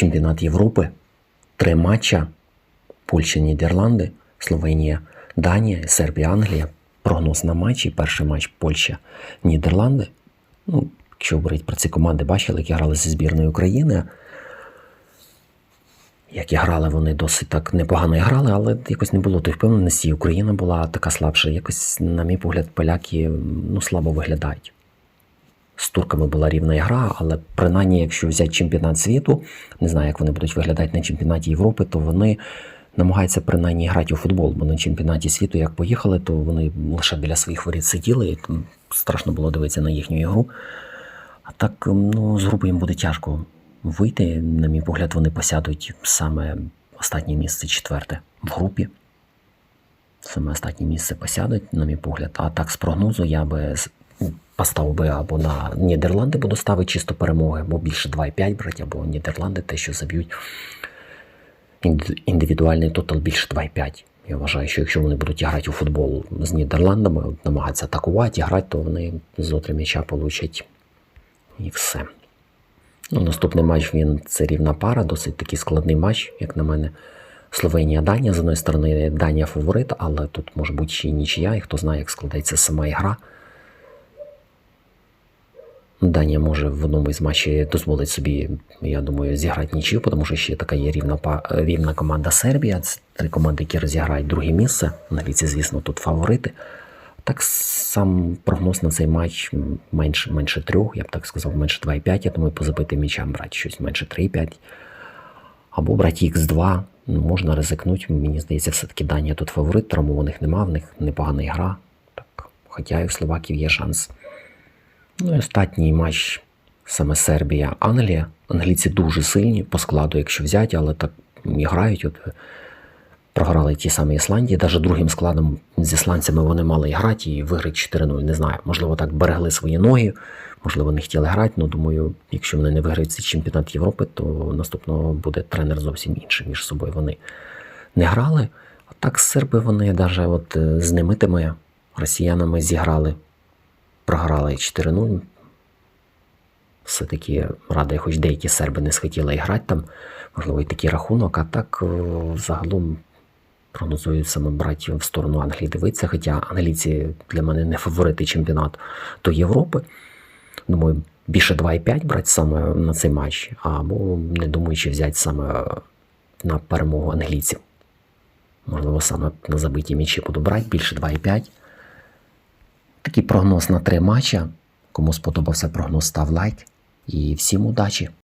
чемпіонат Європи, три матча: Польща, Нідерланди, Словенія, Данія, Сербія, Англія. Прогноз на матчі. Перший матч Польща, Нідерланди. Ну, якщо говорити про ці команди, бачили, які грали зі збірною України. Як і грали, вони досить так непогано і грали, але якось не було тої впевненості. Україна була така слабша. Якось, на мій погляд, поляки ну, слабо виглядають. З турками була рівна гра, але принаймні, якщо взяти чемпіонат світу, не знаю, як вони будуть виглядати на чемпіонаті Європи, то вони намагаються принаймні грати у футбол. Бо на чемпіонаті світу, як поїхали, то вони лише біля своїх воріт сиділи, і страшно було дивитися на їхню ігру. А так, ну, з групи їм буде тяжко вийти. На мій погляд, вони посядуть саме останнє місце четверте в групі. Саме останнє місце посядуть, на мій погляд. А так, з прогнозу я би поставив би або на Нідерланди буду ставити чисто перемоги, або більше 2,5 брати, або Нідерланди те, що заб'ють індивідуальний тотал більше 2,5. Я вважаю, що якщо вони будуть грати у футбол з Нідерландами, намагатися атакувати грати, то вони з отри м'яча получать і все. Ну, наступний матч він це рівна пара, досить такий складний матч, як на мене. Словенія, Данія. З одної сторони, Данія фаворит, але тут може бути ще й нічия, і хто знає, як складається сама ігра. Данія може в одному із матчів дозволить собі, я думаю, зіграти нічию, тому що ще така є рівна, рівна команда Сербія. Це три команди, які розіграють друге місце. Англійці, звісно, тут фаворити. Так сам прогноз на цей матч менше, менше трьох, я б так сказав, менше 2,5. Я думаю, по забитим м'ячам брати щось менше 3,5. Або брати Х2. Ну, можна ризикнути. Мені здається, все-таки Данія тут фаворит, травмованих нема, в них непогана гра. Так, хоча і в Словаків є шанс. Ну і останній матч саме Сербія, Англія. Англійці дуже сильні по складу, якщо взяти, але так і грають. От, е, програли ті самі Ісландії, навіть другим складом з ісландцями вони мали і грати і виграти 4-0. Не знаю. Можливо, так берегли свої ноги, можливо, не хотіли грати. Ну думаю, якщо вони не виграють цей чемпіонат Європи, то наступного буде тренер зовсім інший між собою. Вони не грали. А так серби вони навіть от е, з немитими росіянами зіграли, програли 4-0. Все-таки радий, хоч деякі серби не схотіли і грати там, можливо, і такий рахунок, а так е, загалом прогнозую саме брати в сторону Англії дивитися, хоча англійці для мене не фаворити чемпіонату до Європи. Думаю, більше 2,5 брати саме на цей матч, або не думаю, чи взяти саме на перемогу англійців. Можливо, саме на забиті м'ячі буду брати більше 2,5. Такий прогноз на три матча. Кому сподобався прогноз, став лайк. І всім удачі!